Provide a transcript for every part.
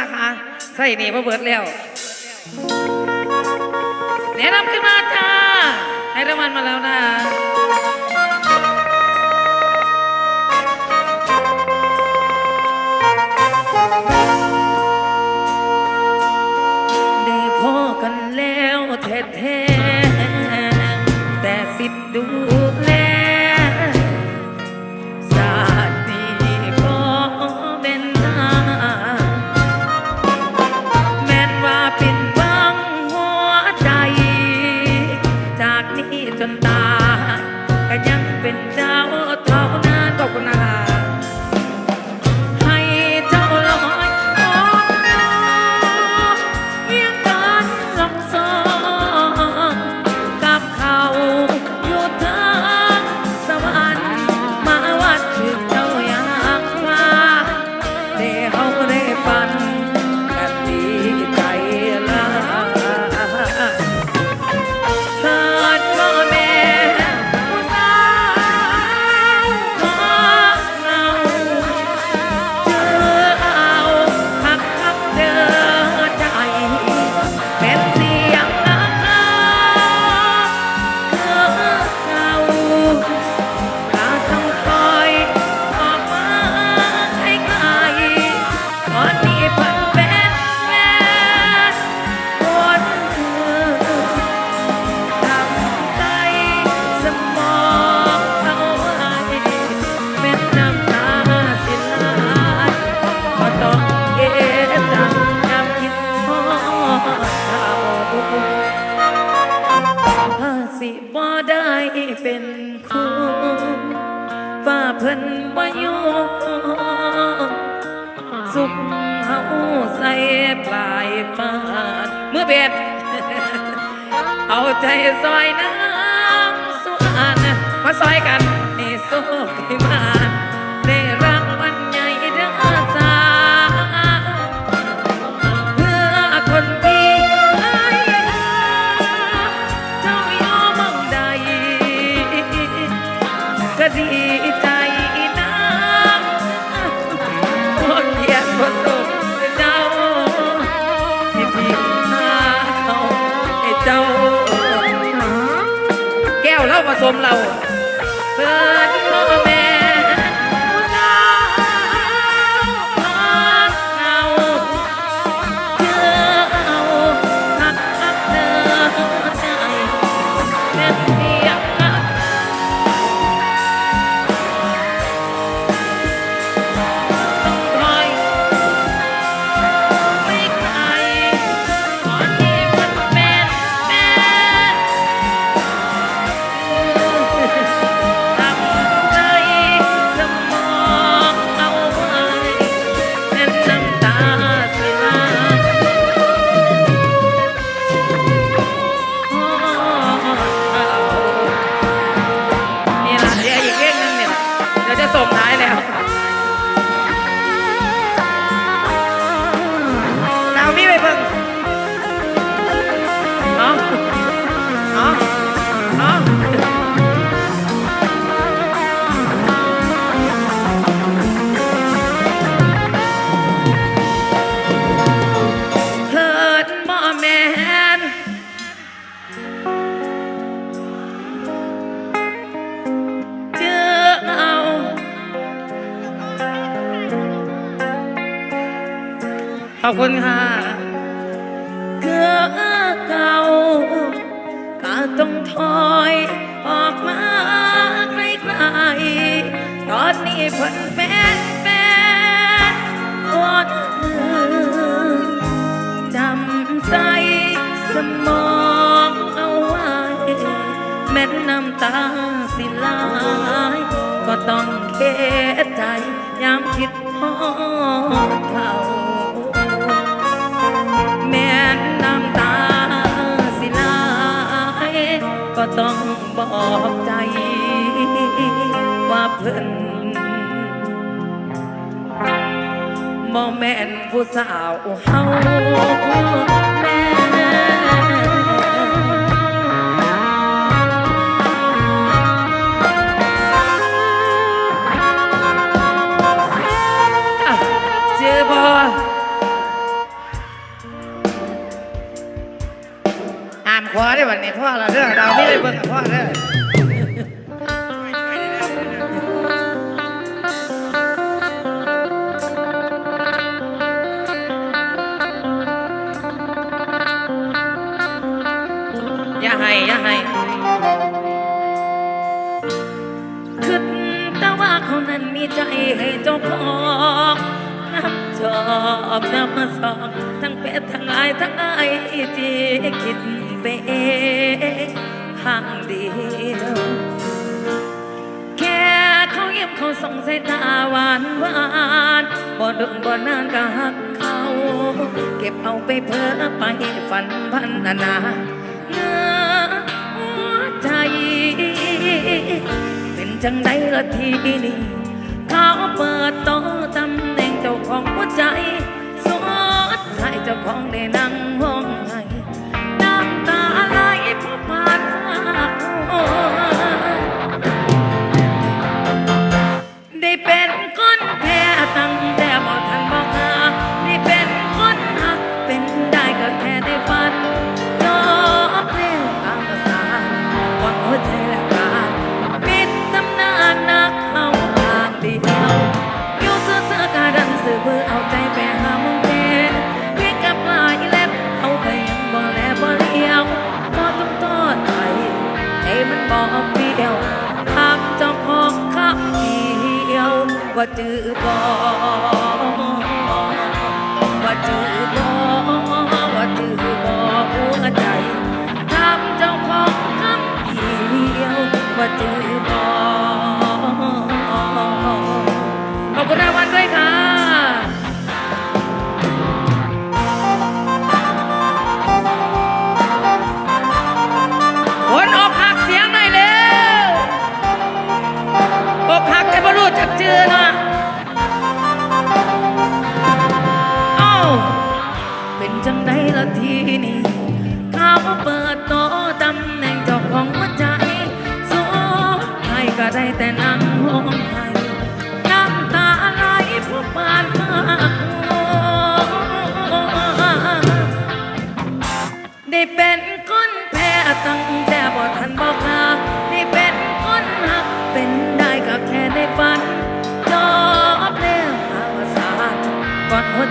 นะคะใส่นี่พระเบิดแล้วแนะนำขึ้นมาจ้าให้รางวัลมาแล้วนะได้พอกันแล้วแท้แต่สิทธิ์ดูานเมื่อเบ็ด เอาใจซอยน้ำสวนมาซอยกันให้โซ่ให้มา มเรา คุณค่ะเกือเก่าก็ต้องถอยออกมาไกลๆตอนนี้เพิ่นแฟนแฟนคนอื่นจำใสสมองเอาไว้ แม้น้ำตาสิลายก็ต้องเกใจยามคิดพอเขา ก็ต้องบอกใจ ว่าเพื่อนบ่แม่นผู้สาวเฮาแม่ พอได้บัดนี่พ่อละเด้องดาวไม่ได้เบิ่งกับพ่อเด้ออย่าให้อย่าให้คิดแต่ว่าเขานั้นมีใจให้เจ้าของน้ำชอบน้ำมาสองทั้งเป็ดทั้งอายทั้งไอจีคิด ไปเองข้างเดียว แค่เขาเยี่ยมเขาส่งสายตาหวานหวานบ่ดึงบ่นานก็หักเขา เก็บเอาไปเพ้อไปฝันพันนานาเนื้อหัวใจ เป็นจังไดละทีนี้เขาเปิดโตตำแหน่งเจ้าของหัวใจสดให้เจ้าของได้นั่งห้อง ได้เป็นคนแพ้ตั้งแต่บอกทันบอกหาได้เป็นคนหักเป็นได้ก็แค่ได้ฝัน ว่าจื้อบ่ว่าจื้อบ่ว่าจื้อบ่หัวใจทำเจ้าของคำเดียวว่าจื้อบ่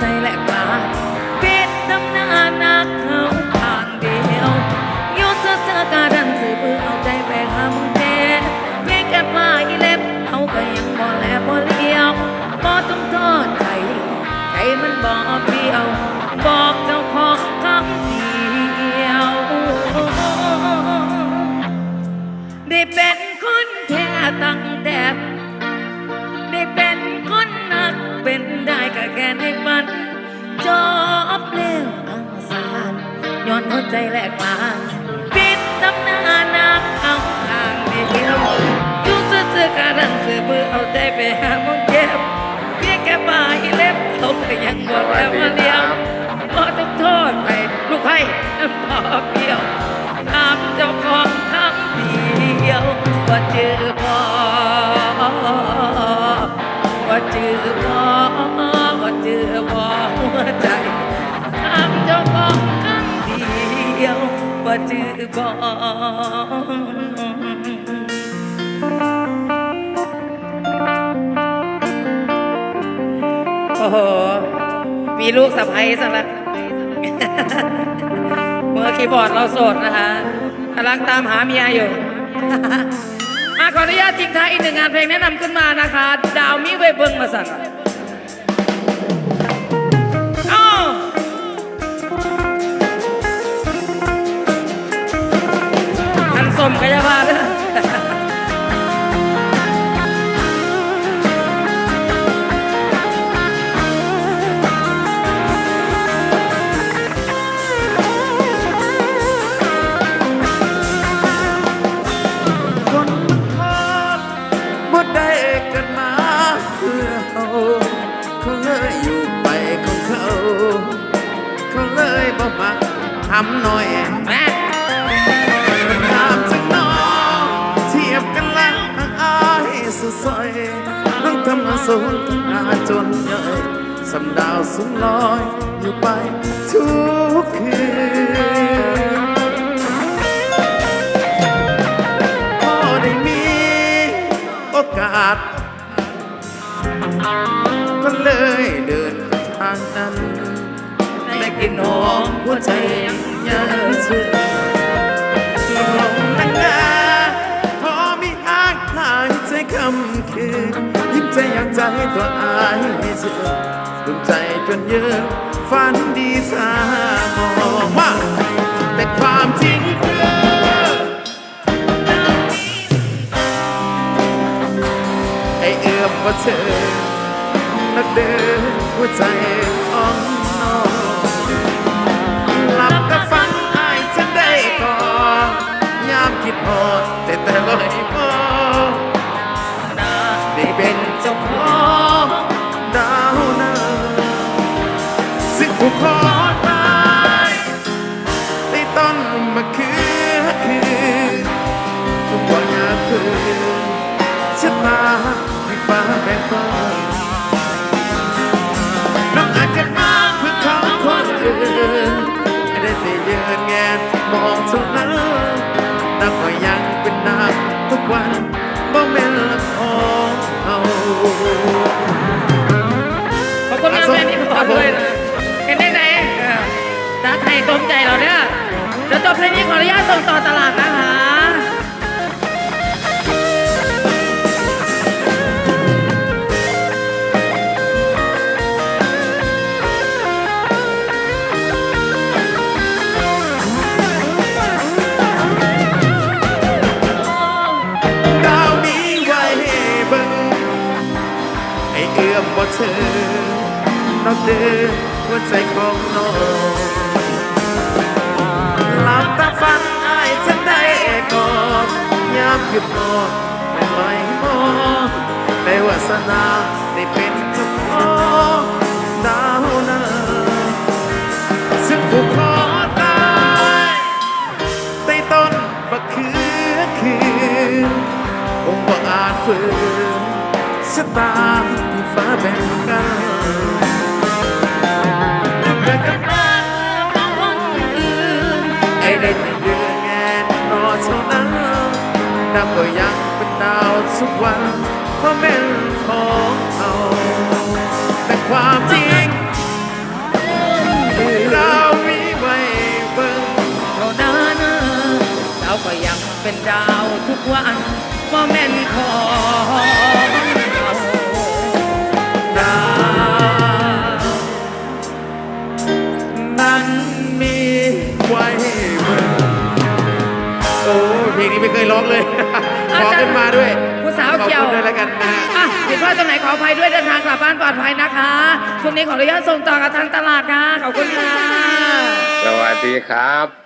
ใจแหลกลาปิดตำนานนักเขาทางเดียวยู่เสื้อเสื้อการันสื่อปือเอาใจไปหามึงแท้เพียงแค่ปลายเล็บเขาก็ยังบ่แลบ่เลี้ยวบ่ต้องทอดใจใจมันบอกเดียวบอก ใจแหลกมาปิดตำนานนักเอาทางเดียวยู่เสื้อการันเสื่อมือเอาใจไปหามึงเจ็บเพียงแค่ปลายเล็บเขาก็ยังบอกแล้วว่าเดียวก็ต้องโทษไปลูกไพ่น้ำตาเปรี้ยวตามเจ้าของคำเดียวว่าเจอพอว่าเจอพอว่าเจอพอหัวใจตามเจ้าของ จอพอโอ้โห มีลูกสะใภ้ซะแล้วเมื่อคีย์บอร์ดเราโสดนะคะกำลังตามหาเมียอยู่อะขออนุญาตทิ้งท้ายอีกหนึ่งงานเพลงแนะนำขึ้นมานะคะ ดาวมิเวเบิงมาสั่นำหน่อยนะถามจากน้องเทียบกันแล้วทั้งอ้ายสุดซอยทั้งทำงานสูงทั้งอาจนเยอะสำดาวสูงลอยอยู่ไปทุกคืนพอได้มีโอกาส ก็เลยเดินทางนั้น ได้กินหอมหัวใจ ยังยังเชื่อลงนังนาพอมีอากหายใจคำคืนยิ้มใจอยากใจตัวอายให้เชื่อดวงใจจนเยอะฝันดีสามองว่าแต่ความจริงคือไอเอื้อมว่าเธอนักเดินหัวใจอ่องามคิดแต่แต่ลอยพอได้เป็นเจ้าของดาวนาซึ่งผู้ขอตายในต้นมะเขือคืนทุกวันาคืนชะตาที่ฟ้าแบ่งปันน้องอาจจะมาเพื่อเขาคนอื่นไม่ได้แต่ยืนแงนมองเท่านั้น ส่งต่อตลาดนะคะดาวนี้ไว้ให้เบิ่งให้เอื้อมบ่เธอน้องเดินหัวใจของน้อง กอดยามคืนนอนไม่ไหวมองในวาสนาได้เป็นเจ้าของดาวนาซึ่งผู้ขอตายใต้ต้นบักเขือคืนคงบ่อาจฝืนชะตาที่ฟ้าแบ่งกันเกิดกันมาของคนอื่นไอ้ได้ นับว่ายังเป็นดาวทุกวันเพราะเป็นของเขาแต่ความจริงเรามีไว้เบิ่งเท่านั้นเราก็ยังเป็นดาวทุกวันว่าแม่นของเราดาวนั้นมีไว้ งนี้ไม่เคยร้องเลยขอขึ้นมาด้วยผู้สาวเกี่ยวขอบคุณด้วยแล้วกันนะฮะอะผิดพลาดตรงไหนขออภัยด้วยเดินทางกลับบ้านปลอดภัยนะคะช่วงนี้ขออนุญาตส่งต่อกับทางตลาดค่ะขอบคุณค่ะสวัสดีครับ